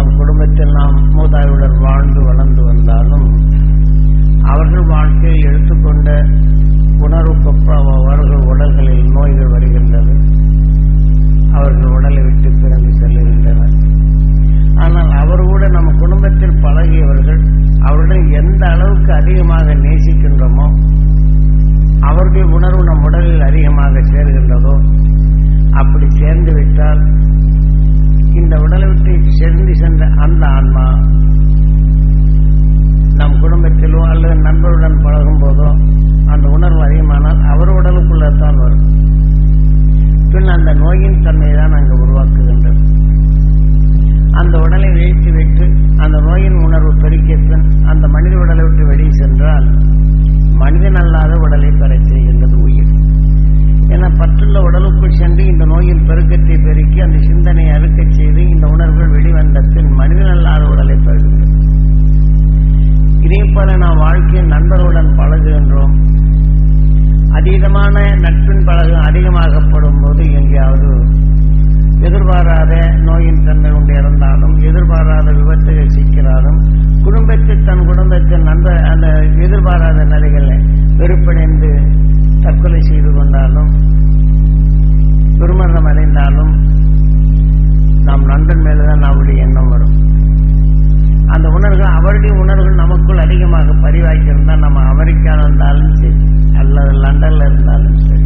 நம் குடும்பத்தில் நாம் மூதாதையுடன் வாழ்ந்து வளர்ந்து வந்தாலும் அவர்கள் வாழ்க்கையில் எடுத்துக்கொண்ட உணர்வுக்கு அவர்கள் உடல்களில் நோய்கள் வருகின்றது. அவர்கள் உடலை விட்டு பிறந்து செல்லுகின்றனர். ஆனால் அவர் கூட நம்ம குடும்பத்தில் பழகியவர்கள் அவருடன் எந்த அளவுக்கு அதிகமாக நேசிக்கின்றோமோ அவருடைய உணர்வு நம் உடலில் அதிகமாக சேர்கின்றதோ அப்படி சேர்ந்து விட்டால் இந்த உடலை விட்டு செறிந்து சென்ற அந்த ஆன்மா நம் குடும்பத்திலோ அல்லது நண்பருடன் பழகும் போதோ அந்த உணர்வு அதிகமானால் அவர் உடலுக்குள்ளே தான் வரும். பின் அந்த நோயின் தன்மை தான் அங்கு உருவாக்குகின்றது. அந்த உடலை வீழ்த்தி விட்டு அந்த நோயின் உணர்வு பெருக்கிய பின் அந்த மனித உடலை விட்டு வெளியே சென்றால் மனிதன் அல்லாத உடலை பெற செய்கின்றது உயிர். என பற்றுள்ள உடலுக்குள் சென்று இந்த நோயின் பெருக்கத்தை பெருக்கி அந்த சிந்தனையை அறுக்கச் செய்து இந்த உணர்வுகள் மனிதன் அல்லாத உடலை பெறுகின்றது இதே போல நாம் வாழ்க்கையின் நண்பர்களுடன் பழகுகின்றோம். அதீதமான நட்பின் பழகு அதிகமாகப்படும் போது எங்கேயாவது எதிர்பாராத நோயின் தன்மை கொண்டு இறந்தாலும் எதிர்பாராத விபத்துகள் சிக்கிறாலும் குடும்பத்தில் தன் குடும்பத்தில் நண்பர் அந்த எதிர்பாராத நிலைகளை வெறுப்படைந்து தற்கொலை செய்து கொண்டாலும் துர்மரணம் அடைந்தாலும் நாம் நண்பன் மேலதான் அவருடைய எண்ணம் வரும். அந்த உணர்வுகள் அவருடைய உணர்வுகள் நமக்குள் அதிகமாக பதிவாக்கியிருந்தா நம்ம அமெரிக்காவில் இருந்தாலும் சரி அல்லது லண்டன்ல இருந்தாலும் சரி.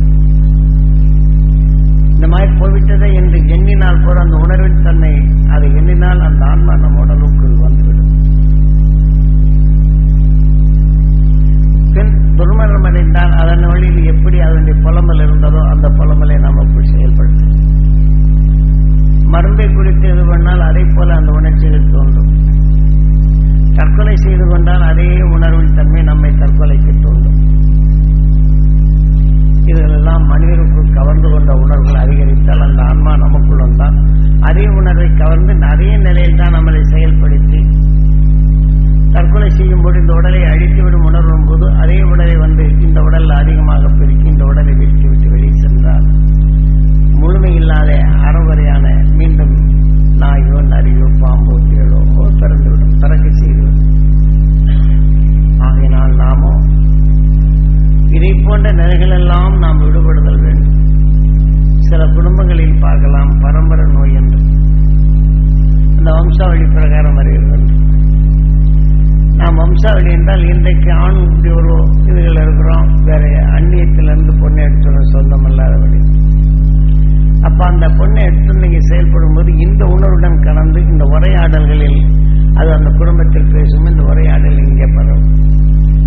இந்த மாதிரி போய்விட்டதை என்று எண்ணினால் போற அந்த உணர்வின் தன்மை அதை எண்ணினால் அந்த ஆன்மா நம்ம உடலுக்கு வந்துவிடும். பின் துர்மரணம் அடைந்தால் அதன் வழியில் எப்படி அதனுடைய புலம்பல் இருந்ததோ அந்த புலம்பலை நமக்குள் செயல்படுத்தும் மருந்தை குறித்து இது பண்ணால் அதை போல அந்த உணர்ச்சிகள் தோன்றும். தற்கொலை செய்து கொண்டால் அதே உணர்வின் தன்மை நம்மை தற்கொலைக்கு தோன்றும் இதெல்லாம் மனிதருக்கு கவர்ந்து கொண்ட உணர்வுகள் அதிகரித்தால் அந்த ஆன்மா நமக்குள் வந்தால் அதே உணர்வை கவர்ந்து அதே நிலையில் தான் நம்மளை செயல்படுத்தி தற்கொலை செய்யும்போது இந்த உடலை அழித்துவிடும் உணர்வும் போது அதே உடலை வந்து இந்த உடலில் அதிகமாக பெருக்கி இந்த உடலை விட்டு விட்டு வெளியே சென்றால் முழுமையில்லாத அறவரையான மீண்டும் நாயோ நரியோ பாம்போ தேளோ திறந்துவிடும் பிறகு செய்துவிடும் ஆகையினால் நாமோ இதை போன்ற நிலைகளெல்லாம் நாம் விடுபடுதல் வேண்டும். சில குடும்பங்களில் பார்க்கலாம் பரம்பரை நோய் என்று. அந்த வம்சாவளி பிரகாரம் வருகிறது. நாம் வம்சாவளி என்றால் இன்றைக்கு ஆண் இப்படி ஒரு இதுகள் இருக்கிறோம். வேற அந்நியத்திலிருந்து பொண்ணு எடுத்துடும் சொந்தம் இல்லாதபடி. அப்ப அந்த பொண்ணை எடுத்து நீங்க செயல்படும் போது இந்த உணர்வுடன் கலந்து இந்த உரையாடல்களில் அது அந்த குடும்பத்தில் பேசும் இந்த உரையாடல் இங்கே பரவும்.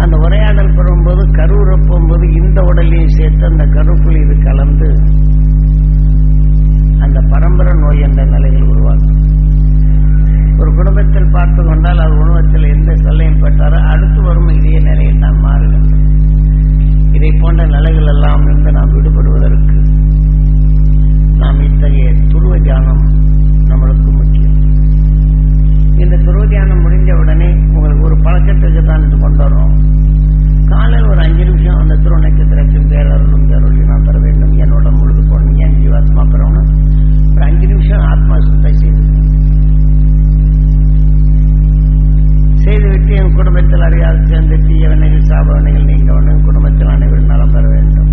அந்த உரையாடல் பெறும்போது கருவுறப்பும் போது இந்த உடலையும் சேர்த்து அந்த கருப்புள் இது கலந்து அந்த பரம்பரை நோய் என்ற நிலையில் உருவாக்கும். ஒரு குடும்பத்தில் பார்த்து கொண்டால் அது உணவத்தில் எந்த சொல்லையும் பெற்றாரோ அடுத்து வரும் இதே நிலையில் தான் மாறுகின்றது இதை போன்ற நிலைகள் எல்லாம் இருந்து நாம் விடுபடுவதற்கு நாம் இத்தகைய துருவ தியானம் நம்மளுக்கு முக்கியம். இந்த துருவ தியானம் முடிஞ்ச உடனே உங்களுக்கு ஒரு பழக்கத்துக்கு தான் இது கொண்டு வரோம் காலையில் ஒரு அஞ்சு நிமிஷம் அந்த துருவ நட்சத்திரத்தின் பேரருளும் பேரொழி நான் தர வேண்டும். என்னோட முழுது போகணும் என் ஜீவாத்மா பெறணும்? ஒரு அஞ்சு நிமிஷம் ஆத்மா சுத்தம் செய்து செய்துவிட்டு என் குடும்பத்தில் அறியாது சேர்ந்து தீயவனைகள் சாபவனைகள் நீங்க உடனே குடும்பத்தில் அனைவரும் நலம் பெற வேண்டும்.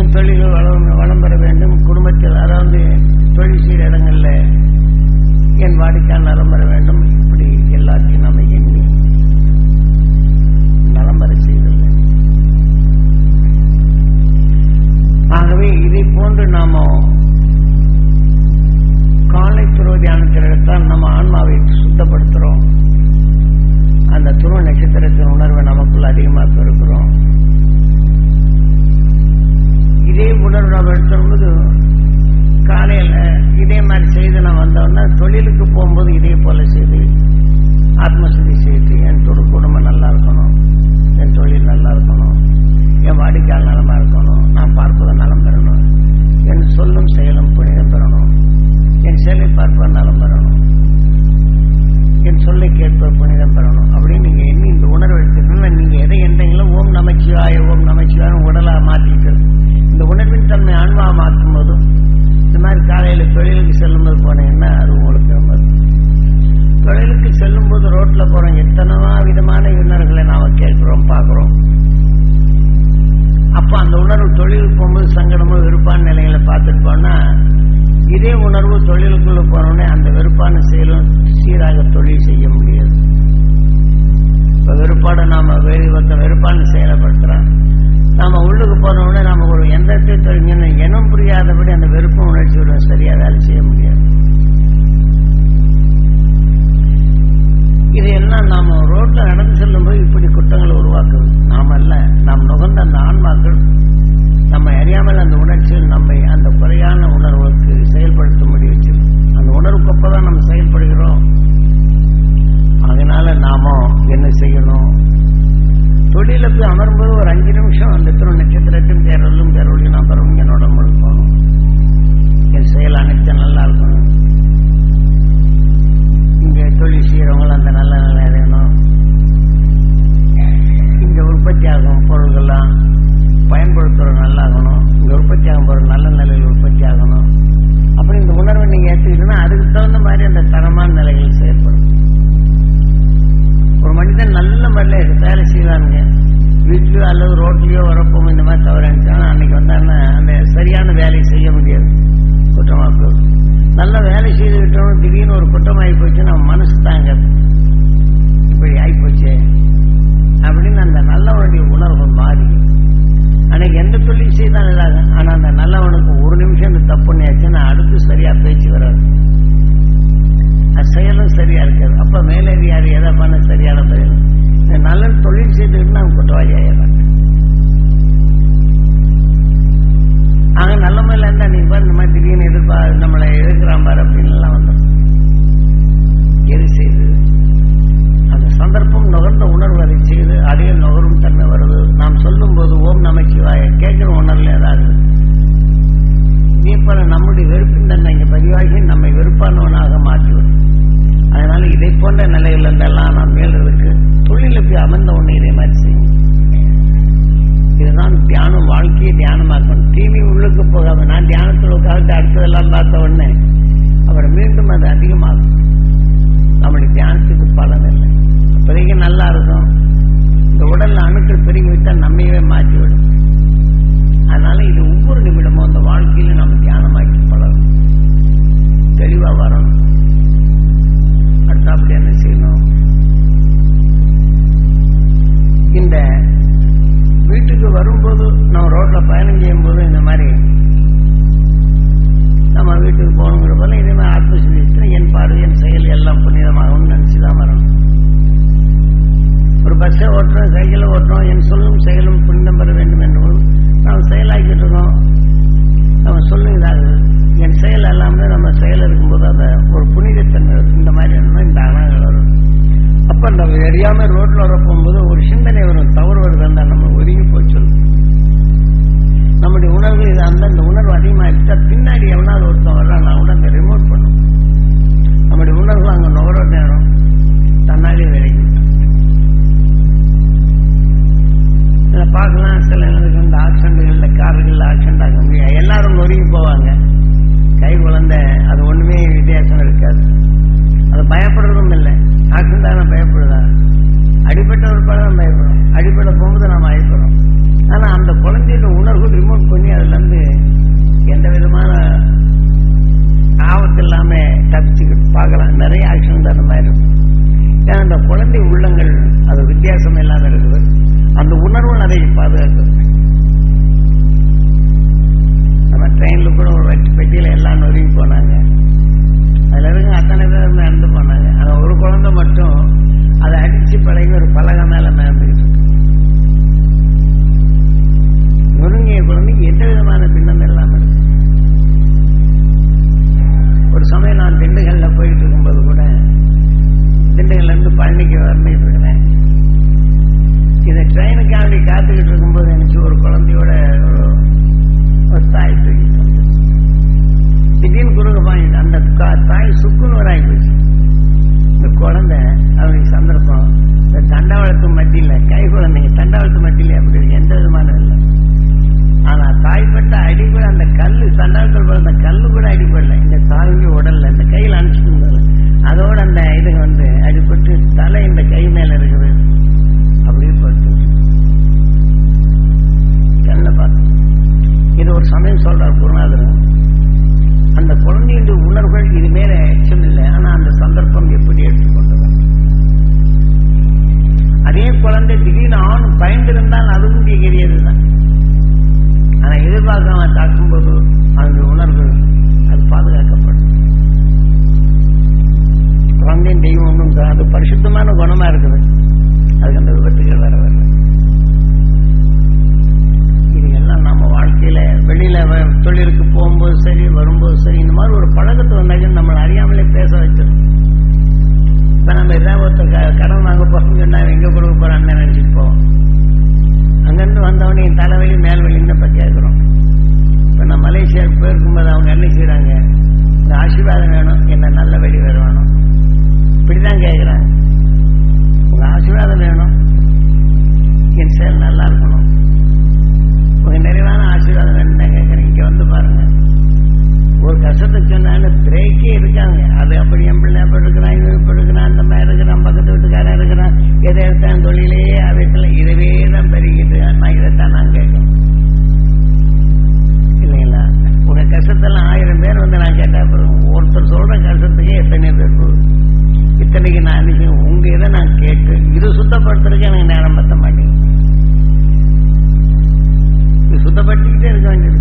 என் தொழில்கள் வளம் வளம் பெற வேண்டும். குடும்பத்தில் அதாவது தொழில் செய்கிற இடங்களில் என் வாடிக்கையால் நலம் பெற வேண்டும். இப்படி எல்லாத்தையும் நம்ம எண்ணி நலம் பெற செய்தது ஆகவே இதை போன்று நாம காலை துருவ தியானத்தில் நம்ம ஆன்மாவை சுத்தப்படுத்துறோம். அந்த துருவ நட்சத்திரத்தின் உணர்வை நமக்குள் அதிகமாக பெறுகிறோம் இதே உணர்வு நம்ம எடுத்தும்போது காலையில் இதே மாதிரி செய்து நான் வந்தோன்னா தொழிலுக்கு போகும்போது இதே போல செய்து ஆத்மசுதி செய்து என் தொடு குடும்பம் நல்லா இருக்கணும் என் தொழில் நல்லா இருக்கணும் என் வாடிக்கையாளர் நலமா இருக்கணும் நான் ஆன்மா உங்களுக்கு தொழிலுக்கு செல்லும்போது போது ரோட்ல உங்களுக்கு போறோம் எத்தனவா விதமான இன்னர்களை நாம கேட்கிறோம் பாக்குறோம் அப்ப அந்த உணர்வு தொழிலுக்கு போகும்போது சங்கடமோ வெறுப்பான நிலைகளை பார்த்துட்டு போனா இதே உணர்வு தொழிலுக்குள்ள போனோடனே அந்த வெறுப்பான செயலும் சீராக தொழில் செய்ய முடியாது. இப்ப வெறுப்பாட நாம வெளிவந்த வெறுப்பான செயலப்படுத்துறோம் நாம உள்ளுக்கு போனோடனே நாம ஒரு எந்த தொழில் புரியாதபடி அந்த வெறுப்பு உணர்ச்சியுடன் சரியா வேலை செய்ய முடியாது. இதையெல்லாம் நாம ரோட்டில் நடந்து செல்லும்போது இப்படி குற்றங்களை உருவாக்குது நாம் அல்ல நாம் நுகர்ந்த அந்த ஆன்மாக்கள். நம்மை அறியாமல் அந்த உணர்ச்சியில் நம்மை அந்த குறையான உணர்வுக்கு செயல்படுத்தும்படி வச்சு அந்த உணர்வுக்கு அப்பதான் நம்ம செயல்படுகிறோம். அதனால நாம என்ன செய்யணும்? தொழில போய் அமரும்போது ஒரு அஞ்சு நிமிஷம் அந்த திரு நட்சத்திரத்தையும் பேரலும் பேரொழியும் நான் பெறவும் என்னோட முழுக்கணும் என் செயல் அனைத்தும் நல்லா இருக்கணும். இங்க தொழில் செய்கிறவங்களும் அந்த நல்ல நிலை அடையணும். இங்க உற்பத்தி ஆகும் பொருள்கள்லாம் பயன்படுத்துகிற நல்லாகணும். இங்க உற்பத்தி ஆகும் பொருள் நல்ல நிலையில் உற்பத்தி ஆகணும் அப்படி இந்த உணர்வை நீங்க ஏற்றுக்கிட்டீங்கன்னா அதுக்கு தகுந்த மாதிரி அந்த தரமான நிலைகள் செயல்படும். ஒரு மனிதன் நல்ல முறையில் வேலை செய்வானுங்க. வீட்லயோ அல்லது ரோட்லயோ வரப்போம் இந்த மாதிரி தவறு அன்னைக்கு வந்தாங்கன்னா அந்த சரியான வேலையை செய்ய முடியாது. குற்றமாக்கு நல்ல வேலை செய்து விட்டோம் திடீர்னு ஒரு குற்றமாகி போச்சு அந்த நல்லவனுடைய உணர்வு மாறி. அன்னைக்கு எந்த தொழில் செய்தாலும் இல்லாத ஆனா அந்த நல்லவனுக்கு ஒரு நிமிஷம் இந்த தப்புன்னு ஆச்சுன்னா அடுத்து சரியா பேச்சு வராது. செயலும் சரியா இருக்காது. அப்ப மேலதிகாரி எதை பண்ண சரியான பதில்? இந்த நல்ல தொழில் செய்துக்கிட்டு நம்ம குற்றவாளி ஆயிடுறாங்க. ஆக நல்ல முறையில் இருந்தா நீ பாரு இந்த மாதிரி திடீர்னு எதிர்பார் நம்மளை எதிர்க்கிறான் பாரு அப்படின்னு எல்லாம் வந்தோம் எது செய்து? சந்தர்ப்பம் நுகர்ந்த உணர்வு அதை செய்து அதே நுகரும் தன்மை வருது. நாம் சொல்லும் போது ஓம் நமச்சிவாய கேட்கிற உணர்வுல ஏதாவது? இதே போல நம்முடைய வெறுப்பின் தன்மை இங்கே பதிவாகி நம்மை வெறுப்பானவனாக மாற்றிவிடும். அதனால இதை போன்ற நிலையில் இருந்தெல்லாம் நாம் மேல்றதுக்கு தொழிலுக்கு அமர்ந்த ஒன்று இதே மாதிரி செய்யும். இதுதான் தியானம் வாழ்க்கையை தியானமாக்கணும். தீனி உள்ளுக்கு போகாம நான் தியானத்தில் உட்காந்து அடுத்ததெல்லாம் பார்த்த உடனே அப்புறம் மீண்டும் அது அதிகமாகும். நம்முடைய தியானத்துக்கு பலன் இல்லை. இப்போதைக்கு நல்லா இருக்கும். இந்த உடல்ல அணுக்கள் பெருகி விட்டால் நம்மையவே மாற்றிவிடும். அதனால இது ஒவ்வொரு நிமிடமும் அந்த வாழ்க்கையில நம்ம தியானமாக்கி பழகும் தெளிவா வரணும். அடுத்தாப்படி என்ன செய்யணும்? இந்த வீட்டுக்கு வரும்போது நம்ம ரோட்ல பயணம் செய்யும் போது இந்த மாதிரி நம்ம வீட்டுக்கு போகணுங்கிற போல இதே மாதிரி ஆத்மசித்து என் பார்வை என் செயல் எல்லாம் புனிதமாகும்னு நினைச்சுதான் வரணும். ஒரு பஸ்ஸை ஓட்டுறோம் சைக்கிளை ஓட்டுறோம் என் சொல்லும் செயலும் புனிதம் பெற வேண்டும் என்று நாம் செயலாக்கிட்டு இருக்கோம். நம்ம சொல்லும் இதாகுது என் செயல் எல்லாமே நம்ம செயல் இருக்கும்போது அதை ஒரு புனிதத்தன்மை இந்த மாதிரி என்ன இந்த அணங்கள் வரும். அப்போ அந்த தெரியாம ரோட்டில் வர போகும்போது ஒரு சிந்தனை வரும் தவறு வருதுன்னா நம்ம ஒதுங்கி போய் சொல்லும் நம்முடைய உணர்வு இது அந்த அந்த உணர்வு அதிகமாகிட்டா பின்னாடி எவனாவது ஒருத்தன் வர்றான் நான் கூட அந்த ரிமோட் பண்ணும். நம்முடைய உணர்வு அங்கே நுகர நேரம் தன்னாலே விலகி இதை பார்க்கலாம் சில நேரத்துக்கு இந்த ஆக்சிடென்ட்கள்ல கார்கள் ஆக்சிடென்ட் ஆக முடியாது எல்லாரும் நொறுங்கி போவாங்க. கை குழந்தை அது ஒண்ணுமே வித்தியாசம் இருக்காது. அது பயப்படுறதும் இல்லை. ஆக்சிடென்ட் ஆனால் பயப்படுதா? அடிபட்ட ஒரு படம் பயப்படும். அடிப்பட போகும்போது நாம் அடிப்படுறோம் ஆனால் அந்த குழந்தையோட உணர்வு ரிமோட் பண்ணி அதுலேருந்து எந்த விதமான ஆபத்து இல்லாமல் தப்பிச்சுக்கிட்டு பார்க்கலாம். நிறைய ஆக்சிடென்ட் அந்த மாதிரி இருக்கும். அந்த குழந்தை உள்ளங்கள் அது வித்தியாசம் இல்லாமல் இருக்குது. அந்த உணர்வு அதை பாதுகாக்கும் நம்ம ட்ரெயின்ல கூட ஒரு வெட்டி பெட்டியில் எல்லாம் நொறுங்கி போனாங்க. அதில் இருக்க அத்தனை பேர் நடந்து போனாங்க. ஆனால் ஒரு குழந்தை மட்டும் அதை அடித்து பழகி ஒரு பலகை மேலே நடந்துக்கிட்டு இருக்கு. நொறுங்கிய குழந்தைக்கு எந்த விதமான பின்னம் இல்லாமல் இருக்கு. ஒரு சமயம் நான் திண்டுக்கல்ல போயிட்டு இருக்கும்போது கூட திண்டுக்கல்லேருந்து பழனிக்கு வந்துட்டு இருக்கிறேன் இந்த அப்படி காத்துக்கிட்டு இருக்கும்போது எனக்கு ஒரு குழந்தையோட ஒரு தாய் தூக்கிட்டு வந்து. திடீர்னு குறுக்க பாயிண்ட் அந்த கா- தாய் சுக்குன்னு ஒரு ஆகி போச்சு. இந்த குழந்தை அவனுக்கு சந்தர்ப்பம். இந்த தண்டாவளத்து மத்தியில் கை குழந்தைங்க தண்டாவளத்து மத்தியில் அப்படி எந்த விதமான இல்லை ஆனா தாய்ப்பட்ட அடி கூட அந்த கல்லு சண்டாக்கள் போல அந்த கல்லு கூட அடிபடல இந்த தாய்க்கு உடல்ல இந்த கையில் அனுப்பிச்சு அதோட அந்த இது வந்து அடிபட்டு தலை இந்த கை மேல இருக்குது. அப்படின்னு பட்டு கண்ண பார்த்து. இது ஒரு சமயம் சொல்றார் குருநாதர். அந்த குழந்தையுடைய உணர்வுகள் இது மேல எச்சம் இல்லை. ஆனா அந்த சந்தர்ப்பம் எப்படி எடுத்துக்கொண்டது? அதே குழந்தை திடீர்னு ஆண் பயந்திருந்தால் அதுவும் எரியதுதான் ஆனா எதிர்பார்க்காம தாக்கும்போது அந்த உணர்வு அது பாதுகாக்கப்படும். குழந்தையும் தெய்வம் ஒன்றும் அது பரிசுத்தமான குணமா இருக்குது. அதுக்கு அந்த விபத்துகள் வர வர இது எல்லாம் நம்ம வாழ்க்கையில வெளியில வ- தொழிலுக்கு போகும்போது சரி வரும்போது சரி இந்த மாதிரி ஒரு பழக்கத்தை வந்தாக்க நம்மளை அறியாமலே பேச வச்சிடும் இப்ப நம்ம ஏதாவது ஒருத்தர் க- கடன் வாங்க போறோம்னு சொன்னா எங்க கொடுக்க போறான்னு நினைச்சிட்டு போவோம். அங்கிருந்து வந்தவனே என் தலைவலி மேல்வலின்னு இப்போ கேட்குறோம். இப்போ நான் மலேசியாவுக்கு போயிருக்கும்போது அவங்க என்ன செய்கிறாங்க இந்த ஆசீர்வாதம் வேணும் என்ன நல்ல வழி வேற வேணும் இப்படிதான் கேட்குறாங்க. உங்கள் ஆசீர்வாதம் வேணும். என் செயல் நல்லா இருக்கணும். உங்கள் நிறைவான ஆசீர்வாதம் வேணும் தான் சொன்னாலும் இருக்காங்க அது அப்படி என் பிள்ளை அப்படி இருக்கிறான் இது இப்படி இருக்கிறான் அந்த மாதிரி இருக்கிறான் பக்கத்து வீட்டுக்காரன் இருக்கிறான். எதை எடுத்தான் தொழிலே அவத்துல இதுவே தான் பெருகிட்டு நான் இதைத்தான் நான் கேட்கணும். இல்லைங்களா? உங்க கஷ்டத்தெல்லாம் ஆயிரம் பேர் வந்து நான் கேட்டா அப்புறம் ஒருத்தர் சொல்ற கஷ்டத்துக்கே எத்தனை பேர் போகுது இத்தனைக்கு நான் அனுப்பி உங்கள் உங்க இதை நான் கேட்டு இது சுத்தப்படுத்துறதுக்கு எனக்கு நேரம் பத்த மாட்டேங்குது. இது சுத்தப்படுத்திக்கிட்டே இருக்க வேண்டியது.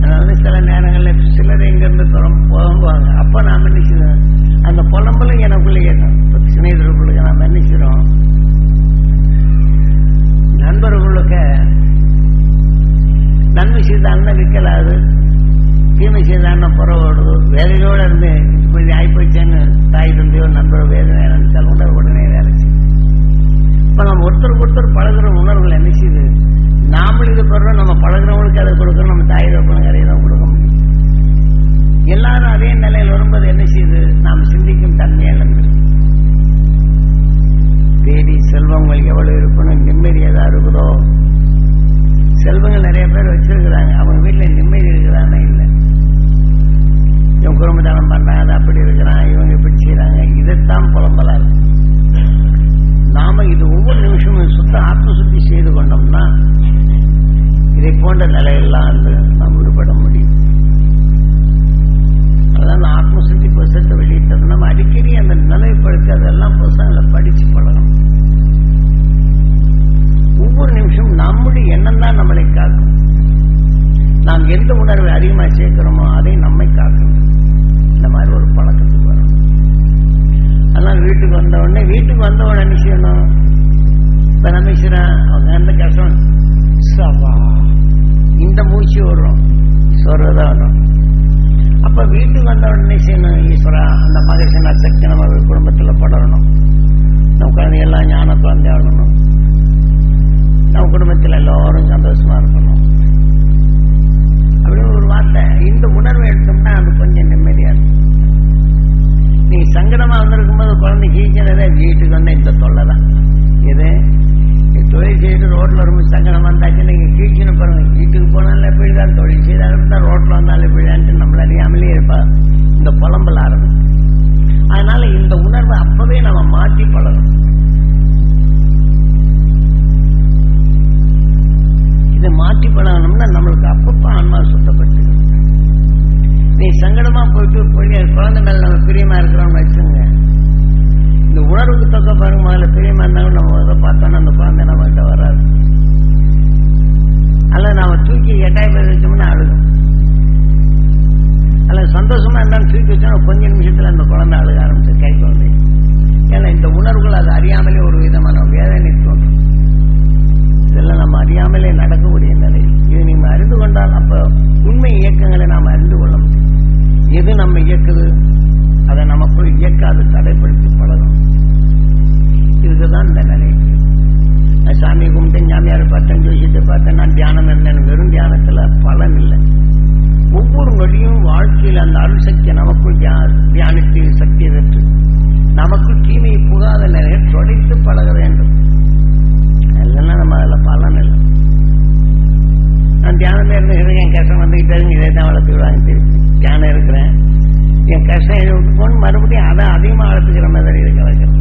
அதனால சில நேரங்களில் சிலர் எங்கிருந்து புலம்புவாங்க. அப்ப நாம் என்ன செய்யணும் அந்த புலம்பலும் எனக்குள்ளே ஏறும் இப்ப சிநேகிதர்களுக்கு நாம் என்ன செய்யறோம் நண்பர்களுக்கு நன்மை செய்தான்னா விற்கலாது தீமை செய்தான்னா புறவோடுது வேலையோட இருந்து இப்படி ஆயிப்போச்சேன்னு தாய் தந்தையோ நண்பர் வேதனை நினைச்சால் உணர்வு உடனே வேலை இப்போ இப்ப நம்ம ஒருத்தருக்கு ஒருத்தர் பழகுற உணர்வுகள் என்ன செய்யுது? நாமளும் இது படுறோம் நம்ம பழகுறவங்களுக்கு அதை கொடுக்கணும் நம்ம தாய் தப்பனுக்கு கரையை தான் கொடுக்க முடியும் எல்லாரும் அதே நிலையில் வரும்போது என்ன செய்யுது? நாம் சிந்திக்கும் தன்மை இழந்து தேடி செல்வங்கள் எவ்வளவு இருக்கணும் நிம்மதி எதா இருக்குதோ? செல்வங்கள் நிறைய பேர் வச்சிருக்கிறாங்க. அவங்க வீட்டுல நிம்மதி இருக்கிறானா இல்லை. இவன் குடும்பத்தானம் பண்றாங்க அது அப்படி இருக்கிறான் இவங்க இப்படி செய்யறாங்க இதைத்தான் புலம்பலா இருக்கு. நாம இது ஒவ்வொரு நிமிஷமும் சுத்த ஆத்ம சுத்தி செய்து கொண்டோம்னா இதை போன்ற நிலையெல்லாம் வந்து நாம் விடுபட முடியும். அதான் ஆத்ம சுத்தி புத்தகத்தை வெளியிட்டது. நம்ம அடிக்கடி அந்த நிலைப்படுத்தி அதெல்லாம் புத்தகங்களை படிச்சு பழகணும். ஒவ்வொரு நிமிஷம் நம்முடைய எண்ணம் தான் நம்மளை காக்கும். நாம் எந்த உணர்வை அதிகமா சேர்க்கிறோமோ அதை நம்மை காக்கும். இந்த மாதிரி ஒரு பழக்கத்துக்கு வரும் அதனால வீட்டுக்கு வந்த உடனே வீட்டுக்கு வந்த உடனே என்ன செய்யணும்? இப்ப நம்ம அவங்க எந்த கஷ்டம்? சவா இந்த மூச்சு வரும். சொல்றதா வரும் அப்ப வீட்டுக்கு வந்த உடனே செய்யணும் ஈஸ்வரா? அந்த மகேசனா சக்தி நம்ம குடும்பத்துல படரணும். நம்ம குழந்தைகள்லாம் ஞான குழந்தை ஆகணும். நம்ம குடும்பத்தில் எல்லோரும் சந்தோஷமா இருக்கணும். அப்படின்னு ஒரு வார்த்தை இந்த உணர்வை எடுத்தோம்னா அது கொஞ்சம் நிம்மதியா இருக்கும். நீ சங்கடமா வந்திருக்கும் போது குழந்தை கீழ்க்கிறதே வீட்டுக்கு வந்த இந்த தொல்லை தான் இது தொழில் செய்து ரோட்டில் வரும்போது சங்கடம் வந்தாச்சு நீங்கள் கீழ்ச்சின்னு பாருங்க வீட்டுக்கு போனாலும் எப்படிதான் தொழில் செய்தாலும் தான் ரோட்டில் வந்தாலும் எப்படிதான்ட்டு நம்மள அறியாமலே இருப்பா. இந்த புலம்பல் ஆரம்பிக்கும் அதனால இந்த உணர்வை அப்பவே நம்ம மாற்றி பழகணும். இதை மாற்றி பழகணும்னா நம்மளுக்கு அப்பப்போ ஆன்மா சுத்தப்பட்டு நீ சங்கடமா போயிட்டு போய் குழந்தை மேல நம்ம பிரியமா இருக்கிறோம்னு வச்சுங்க இந்த உணர்வுக்கு தக்க பாருங்க முதல்ல பிரியமா இருந்தாலும் நம்ம அதை பார்த்தோன்னா அந்த குழந்தை நம்ம கிட்ட வராது. அல்ல நாம தூக்கி எட்டாய் பேர் வச்சோம்னா அழுகும். அல்ல சந்தோஷமா இருந்தாலும் தூக்கி வச்சோம்னா கொஞ்ச நிமிஷத்துல அந்த குழந்தை அழுக ஆரம்பிச்சு கை குழந்தை. ஏன்னா இந்த உணர்வுகள் அது அறியாமலே ஒரு விதமான வேதனை தோன்றும். இதெல்லாம் நம்ம அறியாமலே நடக்கக்கூடிய நிலை. இது நீங்க அறிந்து கொண்டால் அப்ப உண்மை இயக்கங்களை நாம் அறிந்து கொள்ள முடியும். எது நம்ம இயக்குது? அதை நமக்குள் இயக்காது தடைப்படுத்தி பழகும் இதுக்குதான் இந்த நிலை. நான் சாமி கும்பிட்டு ஞாமியாரை பார்த்தேன் ஜோசியத்தை பார்த்தேன் நான் தியானம் இருந்தேன். வெறும் தியானத்துல பலன் இல்லை. ஒவ்வொரு வழியும் வாழ்க்கையில் அந்த அருள் சக்தியை நமக்குள் தியா- தியானித்து சக்தியை பெற்று நமக்கு தீமையை புகாத நிலையை தொடைத்து பழக வேண்டும். இல்லைன்னா நம்ம அதில் பலன் இல்லை. நான் தியானம் இருந்துக்கிறேன் என் கஷ்டம் வந்துக்கிட்டே இருக்கு, இதை தான் வளர்த்துக்கிடுவாங்க திருப்பி தியானம் இருக்கிறேன். என் கஷ்டம் இதை விட்டு மறுபடியும் அதை அதிகமாக அழுத்துக்கிற மாதிரி இருக்க வைக்கிறோம்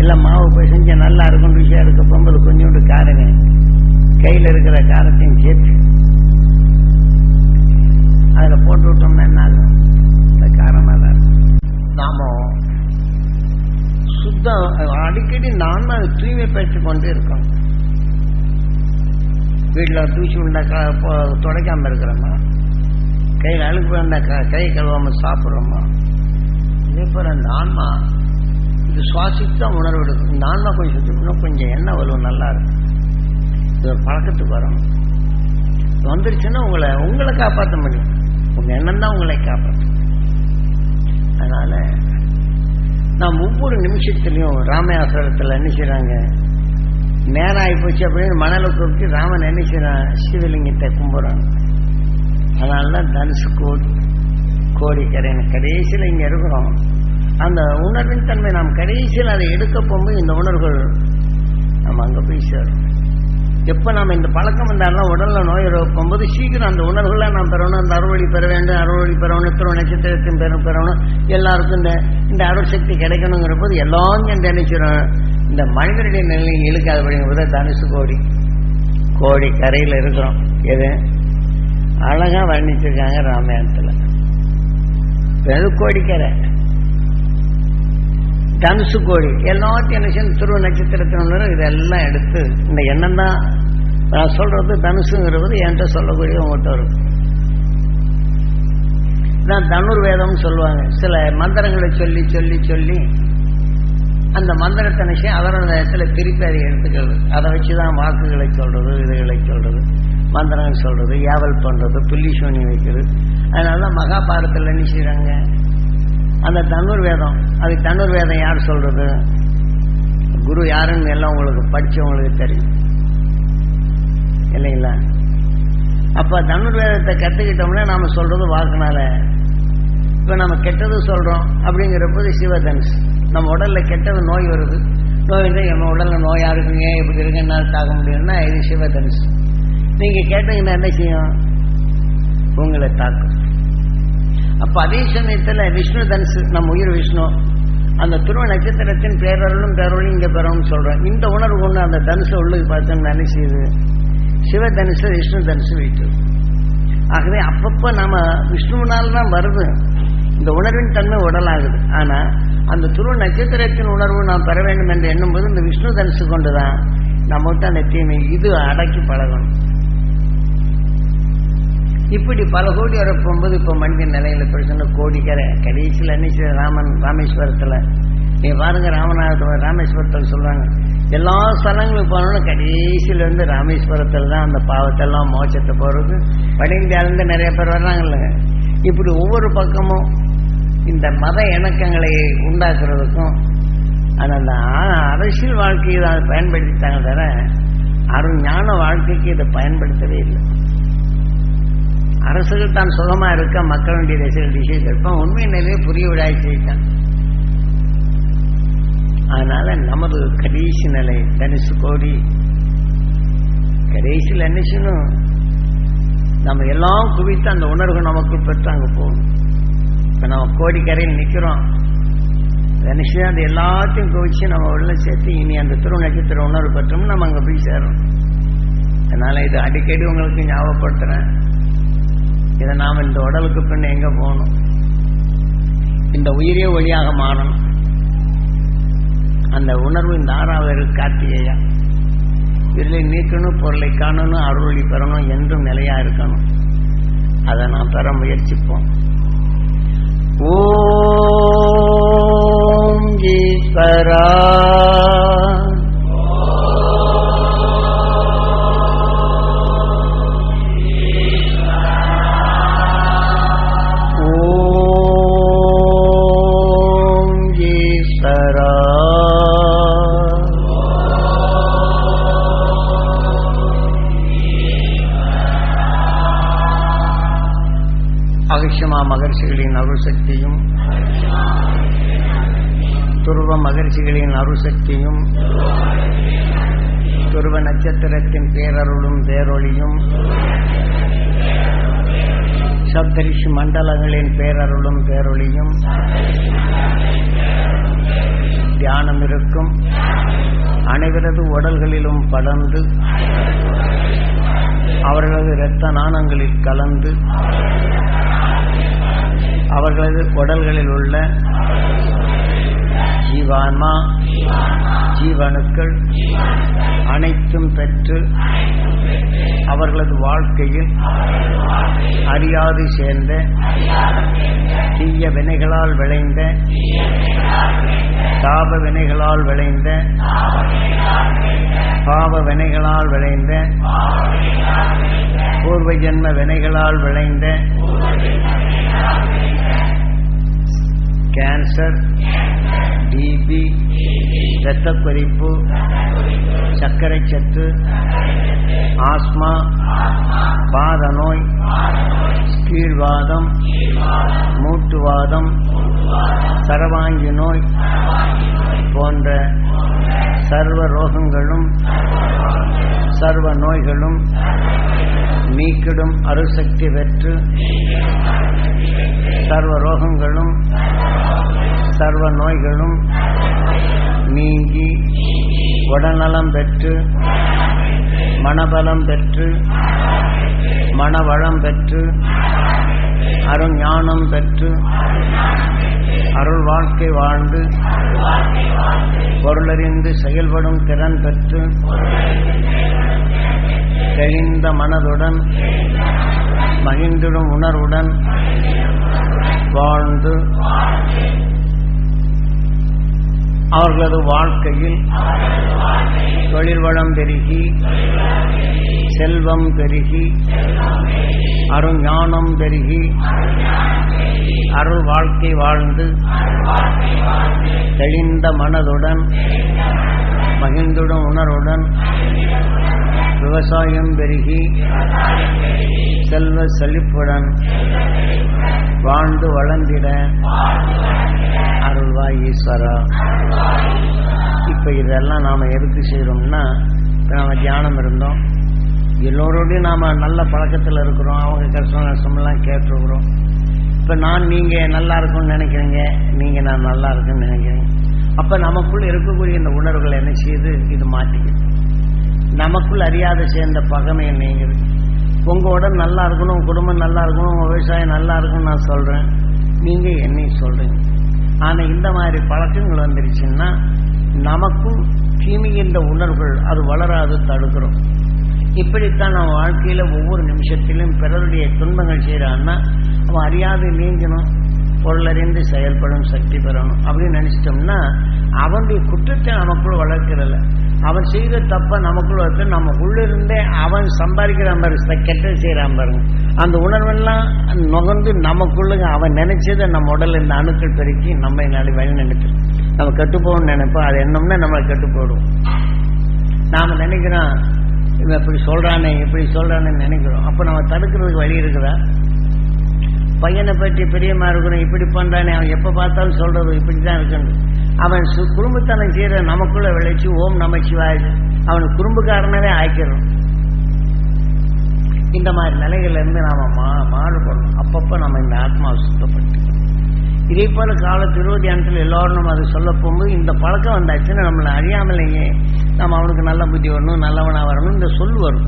இல்லை மாவு போய் செஞ்சு நல்லா இருக்கும் ருசியாக இருக்க. போகும்போது கொஞ்சோண்டு காரங்க. கையில் இருக்கிற காரத்தையும் சேர்த்து அதில் போட்டு விட்டோம்னா என்ன ஆகும்? இந்த காரமாக தான் நாம சுத்தம் அடிக்கடி நான் தூய்மைப்படுத்திக் கொண்டே இருக்கோம். வீட்டில் தூசி உண்டா துடைக்காமல் இருக்கிறோமா? கையில் அழுக்கு வந்த கை கழுவாம சாப்பிட்றோமா? இதே போல இந்த ஆன்மா இது சுவாசித்தா உணர்வு எடுக்கும். இந்த ஆன்மா கொஞ்சம் சுத்தம் கொஞ்சம் எண்ணெய் வலுவும் நல்லா இருக்கும். இது ஒரு பழக்கத்துக்கு வரும். வந்துருச்சுன்னா உங்களை உங்களை காப்பாற்ற முடியும். உங்க எண்ணம் தான் உங்களை காப்பாற்றும் அதனால நாம் ஒவ்வொரு நிமிஷத்துலையும் ராமயாசுரத்தில் என்ன செய்கிறாங்க நேரம் ஆகி போச்சு அப்படின்னு மணலை குறித்து ராமன் என்ன செய்யறான் சிவலிங்கத்தை கும்பிட்றான். அதனால தான் தனுசு கோடி கோடிக்கரைன்னு கடைசியில் இங்கே இருக்கிறோம். அந்த உணர்வின் தன்மை நாம் கடைசியில் அதை எடுக்க போகும்போது இந்த உணர்வுகள் நம்ம அங்கே போய் சேரும். எப்போ நாம் இந்த பழக்கம் இருந்தாலும் உடலில் நோய் போகும்போது சீக்கிரம் அந்த உணர்வுகளை நாம் பெறணும். அந்த அறுவழி பெற வேண்டும் அறுவழி பெறணும் திருவ நட்சத்திரத்தையும் பெற பெறணும். எல்லாருக்கும் இந்த இந்த அருள் சக்தி கிடைக்கணுங்கிற போது எல்லாம் இந்த நினைச்சிடும் இந்த மனிதனுடைய நிலையை இழுக்காதபடிங்கிறத தனுசு கோடி கோடி கரையில் இருக்கிறோம். எது? அழகா வர்ணிச்சிருக்காங்க ராமாயணத்தில். வெது கோடிக்கரை தனுசு கோடி எல்லாத்தையும் என்ன செய்யணும் துருவ நட்சத்திரத்தினர் இதெல்லாம் எடுத்து இந்த எண்ணம் தான் நான் சொல்றது தனுசுங்கிறது என்கிட்ட சொல்லக்கூடிய உங்கள்கிட்ட வரும் இதான் தனுர் வேதம்னு சொல்லுவாங்க. சில மந்திரங்களை சொல்லி சொல்லி சொல்லி அந்த மந்திரத்தை நிச்சயம் அதனோட இடத்துல திருப்பி அதை எடுத்துக்கிறது. அதை வச்சு தான் வாக்குகளை சொல்றது இதுகளை சொல்றது. மந்திரங்கள் சொல்றது ஏவல் பண்றது புள்ளி சோனி வைக்கிறது. அதனால தான் மகாபாரதத்தில் என்ன செய்றாங்க? அந்த தனுர் வேதம் அது தனுர் வேதம் யார் சொல்றது? குரு யாருன்னு எல்லாம் உங்களுக்கு படிச்சவங்களுக்கு தெரியும். இல்லைங்களா? அப்ப தனுர் வேதத்தை கத்துக்கிட்டோம்னா நாம சொல்றது வாக்குனால. இப்ப நம்ம கெட்டது சொல்றோம் அப்படிங்கிறப்போது சிவதன்ஸ். சிவதனுஷ் நம்ம உடல்ல கெட்டது நோய் வருது. நோய் நம்ம உடல்ல நோயா இருக்குங்க இப்படி இருக்கு என்னால் தாக்க முடியும்னா இது சிவதன்ஸ். நீங்க கேட்டீங்கன்னா என்ன செய்யும்? உங்களை தாக்கும். அப்ப அதே சமயத்துல விஷ்ணு தனுசு நம்ம உயிர் விஷ்ணு அந்த துருவ நட்சத்திரத்தின் பேரருளும் பேரருளும் இங்க பெறணும்னு சொல்றோம். இந்த உணர்வு ஒண்ணு அந்த தனுசு உள்ளுக்கு பார்த்தோம்னு என்ன செய்யுது? சிவ தனுசு விஷ்ணு தனுசு வீட்டு. ஆகவே அப்பப்ப நாம விஷ்ணுவினால் தான் வருது. இந்த உணர்வின் தன்மை உடலாகுது. ஆனா அந்த துருவ நட்சத்திரத்தின் உணர்வு நாம் பெற வேண்டும் என்று எண்ணும்போது இந்த விஷ்ணு தனுசு கொண்டுதான் நம்மகிட்ட அந்த தீமை இது அடக்கி பழகணும். இப்படி பல கோடி வர போகும்போது இப்போ மனிதன் நிலையில பிரச்சனை கோடிக்கரை கடைசியில் அன்னைச்சு ராமன் ராமேஸ்வரத்தில். நீ பாருங்க ராமநாதபுரம் ராமேஸ்வரத்தில் சொல்கிறாங்க எல்லா ஸ்தலங்களுக்கு போனோம்னா கடைசியிலேருந்து ராமேஸ்வரத்தில் தான் அந்த பாவத்தெல்லாம் மோட்சத்தை போகிறது வட இந்தியாவிலேருந்து நிறைய பேர் வர்றாங்கல்ல. இப்படி ஒவ்வொரு பக்கமும் இந்த மத இணக்கங்களை உண்டாக்குறதுக்கும் ஆனால் அந்த அரசியல் வாழ்க்கையை அதை பயன்படுத்திட்டாங்க தவிர அருள் ஞான வாழ்க்கைக்கு இதை பயன்படுத்தவே இல்லை. அரசுகள் தான் சுகமா இருக்க மக்களுடைய திசைகள் திசை இருப்பான் உண்மை நிலையை புரிய விடாய் செய்தான். அதனால நமது கடைசி நிலை தனுசு கோடி. கடைசியில் என்ன நம்ம எல்லாம் குவித்து அந்த உணர்வு நமக்கு பெற்று அங்கே போகணும் இப்போ நம்ம கோடிக்கரையில் நிற்கிறோம் நினைச்சு அந்த எல்லாத்தையும் குவிச்சு நம்ம உள்ள சேர்த்து இனி அந்த திரு நட்சத்திர உணர்வு பெற்றோம்னு நம்ம அங்கே போய் சேரோம் அதனால இது அடிக்கடி உங்களுக்கு ஞாபகப்படுத்துறேன். இதை நாம் இந்த உடலுக்கு பின்ன எங்க போகணும்? இந்த உயிரே ஒளியாக மாறணும். அந்த உணர்வு இந்த ஆறாவது கார்த்திகையா. இருளை நீக்கணும் பொருளை காணணும் அருளி பெறணும் என்றும் நிலையா இருக்கணும். அதை நாம் பெற முயற்சிப்போம். ஓம் ஈஸ்வரா. அகிஷமா மகர்ஷிகளின் அருள் சக்தியும் துருவ மகர்ஷிகளின் அருள் சக்தியும் துருவ நட்சத்திரத்தின் பேரருளும் பேரொளியும் சப்தரிஷி மண்டலங்களின் பேரருளும் பேரொளியும் தியானம் இருக்கும் அனைவரது உடல்களிலும் படர்ந்து அவர்களது இரத்த நாணங்களில் கலந்து அவர்களது உடல்களில் உள்ள ஜீவான்மா ஜீவணுக்கள் அனைத்தும் பெற்று அவர்களது வாழ்க்கையில் அறியாது சேர்ந்த தீய வினைகளால் விளைந்த தாப வினைகளால் விளைந்த பாவ வினைகளால் விளைந்த பூர்வ ஜென்ம வினைகளால் விளைந்த கேன்சர் டிபி இரத்த கொதிப்பு சர்க்கரை சத்து ஆஸ்மா பாத நோய் கீழ்வாதம் மூட்டுவாதம் சரவாங்கி நோய் போன்ற சர்வ ரோகங்களும் சர்வ நோய்களும் நீக்கிடும் அருசக்தி பெற்று சர்வ ரோகங்களும் சர்வ நோய்களும் நீங்கி உடல்நலம் பெற்று மனபலம் பெற்று மனவளம் பெற்று அருஞானம் பெற்று அருள் வாழ்க்கை வாழ்ந்து பொருளறிந்து செயல்படும் திறன் பெற்று தெளிந்த மனதுடன் மகிழ்ந்திடும் உணர்வுடன் வாழ்ந்து அவர்களது வாழ்க்கையில் தொழில் வளம் பெருகி செல்வம் பெருகி அருஞானம் பெருகி அருள் வாழ்க்கை வாழ்ந்து தெளிந்த மனதுடன் மகிழ்ந்துடும் உணர்வுடன் விவசாயம் பெருகி செல்வ செழிப்புடன் வாழ்ந்து வளர்ந்திட அருள்வாய் ஈஸ்வரா. இப்ப இதெல்லாம் நாம எதுக்கு செய்யறோம்னா இப்ப நாம தியானம் இருந்தோம். எல்லோரோடையும் நாம நல்ல பழக்கத்துல இருக்கிறோம். அவங்க கஷ்டம் நஷ்டமெல்லாம் கேட்டுருக்குறோம். இப்ப நான் நீங்க நல்லா இருக்கும்னு நினைக்கிறீங்க. நீங்க நான் நல்லா இருக்குன்னு நினைக்கிறீங்க. அப்ப நமக்குள்ள இருக்கக்கூடிய இந்த உணர்வுகளை என்ன செய்யுது? இது மாட்டிக்குது. நமக்குள் அறியாத சேர்ந்த பகமையை நீங்குது. உங்க உடம்பு நல்லா இருக்கணும் குடும்பம் நல்லா இருக்கணும் உங்க விவசாயம் நல்லா இருக்கும்னு நான் சொல்றேன். நீங்க என்னை சொல்றீங்க. ஆனா இந்த மாதிரி பழக்கங்கள் வந்துருச்சுன்னா நமக்கும் தீமைகின்ற உணர்வுகள் அது வளராது தடுக்கிறோம். இப்படித்தான் நம்ம வாழ்க்கையில ஒவ்வொரு நிமிஷத்திலும் பிறருடைய துன்பங்கள் செய்யறான்னா அவன் அறியாது நீங்கணும் பொருளறிந்து செயல்படும் சக்தி பெறணும் அப்படின்னு நினைச்சிட்டோம்னா அவனுடைய குற்றத்தை நமக்குள்ள வளர்க்கிறதில்ல. அவன் செய்த தப்ப நமக்குள்ள வளர்த்து நமக்குள்ள இருந்தே அவன் சம்பாதிக்கிறான் பாரு கெட்ட செய்யறான் பாருங்க. அந்த உணர்வெல்லாம் நுகர்ந்து நமக்குள்ள அவன் நினைச்சதை நம்ம உடல்ல இந்த அணுக்கள் பெருக்கி நம்ம நாளை வழி நினைக்கிறோம் நம்ம கட்டுப்போன்னு நினைப்போம். அது என்னம்னா நம்மளை கட்டு போடும் நாம நினைக்கிறோம் இவன் இப்படி சொல்றானே இப்படி சொல்றானே நினைக்கிறோம். அப்ப நம்ம தடுக்கிறதுக்கு வழி இருக்குதா? பையனை பற்றி பெரியமா இருக்கணும் இப்படி பண்றானே அவன் எப்ப பார்த்தாலும் சொல்றது இப்படிதான் இருக்கணும். அவன் சு செய்யற நமக்குள்ள விளைச்சு ஓம் நமச்சிவாய் அவன் குறும்புக்காரனவே ஆய்க்கிறோம் இந்த மாதிரி நிலைகள்ல இருந்து நாம மா மாறுபடணும். அப்பப்ப நம்ம இந்த ஆத்மாவை சுத்தப்பட்டு இதே போல கால திருவதியானத்தில் எல்லாரும் நம்ம அதை சொல்ல போகும்போது இந்த பழக்கம் வந்தாச்சுன்னா நம்மளை அறியாமலேயே நம்ம அவனுக்கு நல்ல புத்தி வரணும் நல்லவனா வரணும் இந்த சொல் வரும்.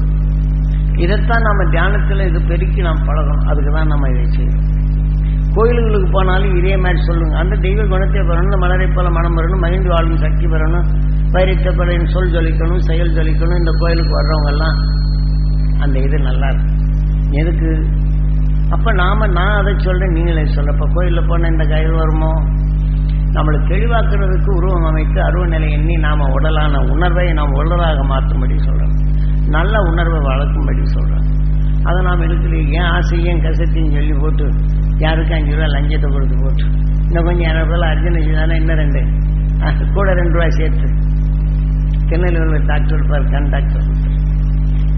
இதைத்தான் நம்ம தியானத்தில் இது பெருக்கி நாம் பழகணும். அதுக்கு தான் நம்ம இதை செய்யணும். கோயில்களுக்கு போனாலும் இதே மாதிரி சொல்லுங்க. அந்த தெய்வ குணத்தை பெறணும் மலரை போல மனம் வரணும் மகிழ்ந்து வாழும் சக்தி பெறணும் வைரத்தை சொல் ஜொலிக்கணும் செயல் ஜொலிக்கணும் இந்த கோயிலுக்கு வர்றவங்க எல்லாம் அந்த இது நல்லா இருக்கும். எதுக்கு? அப்ப நாம நான் அதை சொல்றேன் நீங்களே சொல்ல கோயிலில் போனால் போன இந்த கயிறு வருமோ? நம்மளை தெளிவாக்குறதுக்கு உருவம் அமைத்து அருவநிலை எண்ணி நாம உடலான உணர்வை நாம் உடலாக மாற்றும்படி சொல்றோம். நல்ல உணர்வை வளர்க்கும்படி சொல்றோம். அதை நாம் இருக்கிற ஏன் ஆசையும் கசத்தையும் சொல்லி போட்டு யாருக்கும் அஞ்சு ரூபா லஞ்சத்தை கொடுத்து போட்டு. இன்னும் கொஞ்சம் இரநூறு ரூபாய் அர்ஜுன் தானே இன்னும் ரெண்டு? கூட ரெண்டு ரூபாய் சேர்த்து. திருநெல்வேலியில் டாக்டர் இருப்பார் கண் டாக்டர்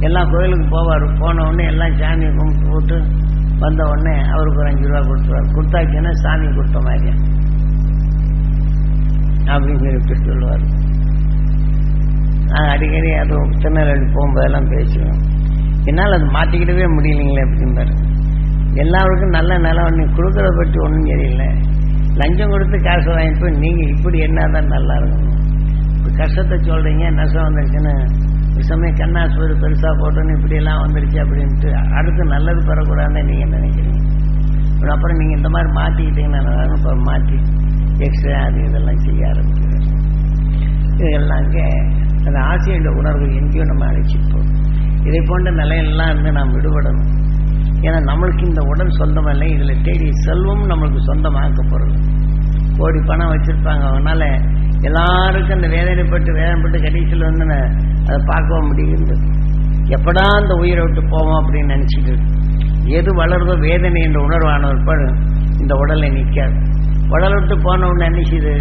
எல்லா கோயிலுக்கும் போவார். போன உடனே எல்லாம் சாமியை கும்பிட்டு போட்டு வந்த உடனே அவருக்கு ஒரு அஞ்சு ரூபா கொடுத்துருவார். கொடுத்தாச்சுன்னா சாமி கொடுத்த மாதிரி அப்படின்னு சொல்லி சொல்லுவார். நான் அடிக்கடி அது திருநெல்வேலி போகும்போதெல்லாம் பேசுவேன். என்னால் அது மாற்றிக்கிடவே முடியலைங்களே அப்படிம்பாரு. எல்லாருக்கும் நல்ல நிலம் நீ கொடுக்கறத பற்றி ஒன்றும் தெரியல. லஞ்சம் கொடுத்து காசு வாங்கிட்டு நீங்கள் இப்படி என்ன தான் நல்லா இருக்கணும்? இப்போ கஷ்டத்தை சொல்கிறீங்க நஷ்டம் வந்துருச்சுன்னு ஒரு சமயம் கண்ணாஸ்பத்திரி பெருசாக போட்டோன்னு இப்படியெல்லாம் வந்துருச்சு அப்படின்ட்டு அடுத்து நல்லது பெறக்கூடாதுன்னு நீங்கள் நினைக்கிறீங்க? அப்புறம் அப்புறம் நீங்கள் இந்த மாதிரி மாற்றிக்கிட்டீங்கன்னா இப்போ மாற்றி எக்ஸ்ரே அது இதெல்லாம் செய்ய ஆரம்பிச்சு இதெல்லாங்க அந்த ஆசையோட உணர்வு எங்கேயும் நம்ம அழைச்சிப்போம் இதை போன்ற நிலையெல்லாம் இருந்து நாம் விடுபடணும். ஏன்னா நம்மளுக்கு இந்த உடல் சொந்தமல்ல இதில் தேடி செல்வம் நம்மளுக்கு சொந்தமாக்க போகிறது கோடி பணம் வச்சுருப்பாங்க அவனால எல்லாருக்கும் அந்த வேதனைப்பட்டு வேதனைப்பட்டு கடைசியில் வந்து அதை பார்க்கவும் முடியுது? எப்படா அந்த உயிரை விட்டு போவோம் அப்படின்னு நினச்சிட்டு எது வளருதோ வேதனை என்ற உணர்வானவர் பாடு இந்த உடலை நிற்காது உடலை விட்டு போன உடனே நினைச்சுது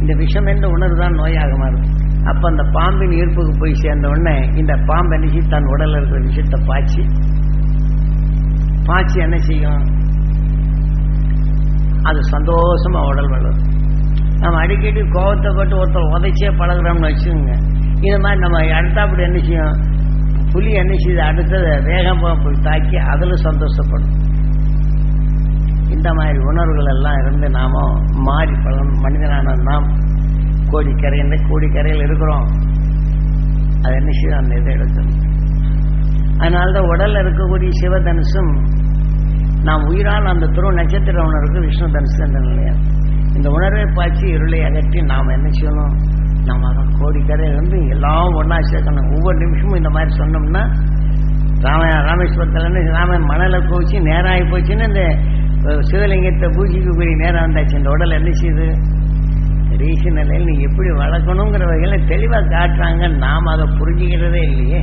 இந்த விஷம் என்ற உணர்வு தான் நோயாக மாறுது. அப்போ அந்த பாம்பின் ஈர்ப்புக்கு போய் சேர்ந்த உடனே இந்த பாம்பு நினைச்சு தன் உடலில் இருக்கிற விஷயத்தை பாய்ச்சி பாய்ச்சி என்ன செய்யும்? அது சந்தோஷமா உடல் வளரும். நம்ம அடிக்கடி கோபத்தை போட்டு ஒருத்தர் உதைச்சே பழகுறோம்னு வச்சுக்கோங்க. இது மாதிரி நம்ம அடுத்தாப்படி என்ன செய்யும்? புலி என்ன செய்யுது? அடுத்தது வேகமாக போய் தாக்கி அதில் சந்தோஷப்படும். இந்த மாதிரி உணர்வுகள் எல்லாம் இருந்து நாம மாறி பழம் மனிதனான நாம் கோடிக்கரையில் கோடிக்கரையில் இருக்கிறோம். அது என்ன செய்யும்? அந்த இதை எடுக்கணும் அதனால தான் உடல்ல இருக்கக்கூடிய சிவதனுசும் நாம் உயிரால் அந்த துருவ நட்சத்திர உணர்வுக்கு விஷ்ணு தனுசு என்ற நிலையா இந்த உணர்வை பாய்ச்சி இருளை அகற்றி நாம் என்ன செய்யணும்? நாம் அதான் கோடிக்கரை இருந்து எல்லாம் ஒன்றா சேர்க்கணும். ஒவ்வொரு நிமிஷமும் இந்த மாதிரி சொன்னோம்னா ராம ராமேஸ்வரத்தில் ராமன் மணலை போச்சு நேரம் ஆகி போச்சுன்னு இந்த சிவலிங்கத்தை சிவலிங்கத்தை பூஜிக்கக்கூடிய நேரம் வந்தாச்சு. இந்த உடல் என்ன செய்யுது? ரீசி நிலையில் நீ எப்படி வளர்க்கணுங்கிற வகையில் தெளிவாக காட்டுறாங்க. நாம் அதை புரிஞ்சுக்கிறதே இல்லையே.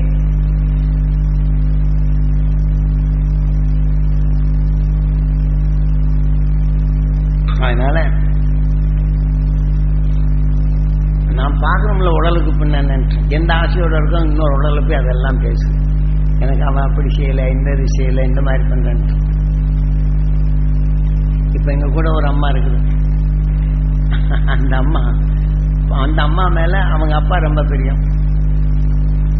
அதனால நான் பார்க்கணும்ல உடலுக்கு பின்ன எந்த ஆசையோட இருக்கோ இன்னொரு உடலை போய் அதெல்லாம் பேசு. எனக்கு அவன் அப்படி செய்யலை இந்த இது செய்யலை இந்த மாதிரி பண்றேன் இப்ப எங்க கூட ஒரு அம்மா இருக்குது. அந்த அம்மா அந்த அம்மா மேல அவங்க அப்பா ரொம்ப பிரியம்.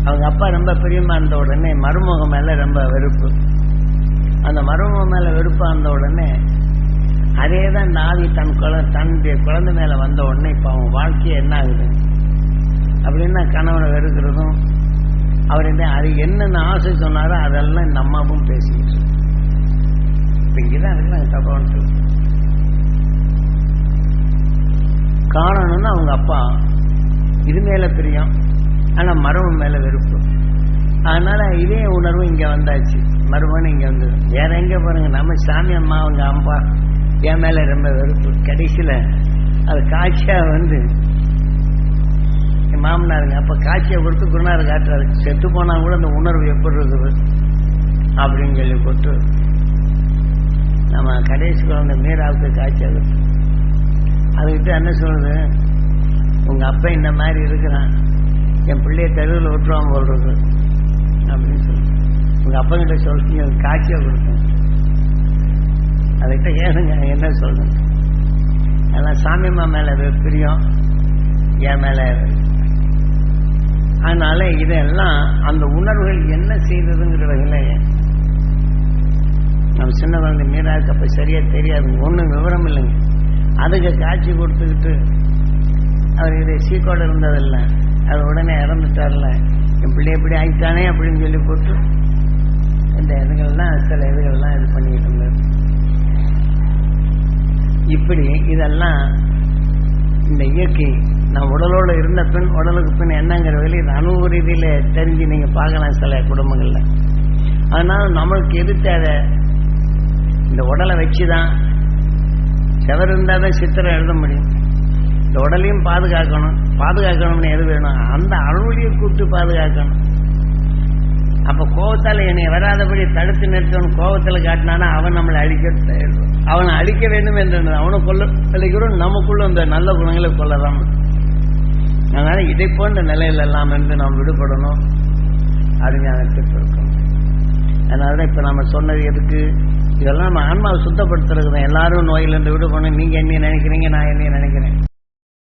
அவங்க அப்பா ரொம்ப பிரியமா இருந்த உடனே மருமகம் மேல ரொம்ப வெறுப்பு. அந்த மருமகம் மேல வெறுப்பா இருந்த உடனே அதே தான் நாவி தன் குழந்தை தன்னுடைய குழந்தை மேல வந்த உடனே இப்ப அவன் வாழ்க்கையை என்ன ஆகுது அப்படின்னா கணவனை வெறுக்கிறதும் அவர் என்ன அது என்னென்ன ஆசை சொன்னாரோ அதெல்லாம் இந்த அம்மாவும் பேசிக்கிட்டு இப்ப இங்கதான் இருக்கு தப்பா வந்துட்டு அவங்க அப்பா இது மேல பிரியம் ஆனா மரபு மேல வெறுப்பு. அதனால இதே உணர்வு இங்க வந்தாச்சு. மருமன் இங்க வந்து வேற எங்க பாருங்க நம்ம சாமி அம்மா அவங்க அம்பா என் மேல ரொம்ப வெறுப்பு. கடைசியில் அது காட்சியாக வந்து என் மாமனாருங்க அப்போ காட்சியை கொடுத்து குருநாதர் காட்டுறாரு. செத்து போனால் கூட அந்த உணர்வு எப்படி இருக்குது? அப்படின்னு சொல்லி போட்டு நம்ம கடைசி குழந்தை மீராவுக்கு காட்சி அதுக்கிட்ட என்ன சொல்றது? உங்கள் அப்பா இந்த மாதிரி இருக்கிறான். என் பிள்ளைய தெருவில் விட்டுருவான் போல் இருக்கு. அப்படின்னு சொல்லி. உங்கள் அப்பா கிட்ட சொல்லி காட்சியை கொடுத்தேன். அதுக்கிட்ட ஏனுங்க என்ன சொல்றேன் அதெல்லாம் சாமியம்மா மேலே பிரியம் என் மேலே அதனால இதெல்லாம் அந்த உணர்வுகள் என்ன செய்ததுங்கிற வகையில நம்ம சின்ன குழந்தை மீராவுக்கு அப்போ சரியாக தெரியாது ஒன்றும் விவரம் இல்லைங்க. அதுக்கு காட்சி கொடுத்துக்கிட்டு அவர் இது சீக்கோட இருந்ததில்லை. அது உடனே இறந்துட்டார்ல. என் பிள்ளை எப்படி ஆயிட்டானே அப்படின்னு சொல்லி போட்டு இந்த இதுகள்லாம் சில இதுகள்லாம் இது பண்ணிக்கிட்டு இருந்தது. இப்படி இதெல்லாம் இந்த இயற்கை நான் உடலோட இருந்த பின் உடலுக்கு பின் என்னங்கிற வழி இது அனுபவ ரீதியில தெரிஞ்சு நீங்க பார்க்கலாம் சில குடும்பங்கள்ல. அதனால நம்மளுக்கு எது தேவை இந்த உடலை வச்சுதான் செவர் இருந்தால் தான் சித்திரம் எழுத முடியும். இந்த உடலையும் பாதுகாக்கணும். பாதுகாக்கணும்னு எது வேணும்? அந்த அருளியை கூப்பிட்டு பாதுகாக்கணும். அப்ப கோவத்தால் என்னை வராதபடி தடுத்து நிறுத்தவன் கோவத்தில் காட்டினானா அவன் நம்மளை அழிக்க அவனை அழிக்க வேண்டும் என்று அவனை கொல்ல அழிக்கிறோம். நமக்குள்ள இந்த நல்ல குணங்களை கொள்ளலாம் அதனால இதை போன்ற நிலையில் எல்லாம் என்று நாம் விடுபடணும். அருமையான டிப் இருக்கணும் அதனால தான் இப்போ நம்ம சொன்னது எதுக்கு? இதெல்லாம் நம்ம ஆன்மாவை சுத்தப்படுத்துறது தான். எல்லாரும் நோயிலிருந்து விடுபடணும். நீங்கள் என்ன நினைக்கிறீங்க நான் என்ன நினைக்கிறேன்.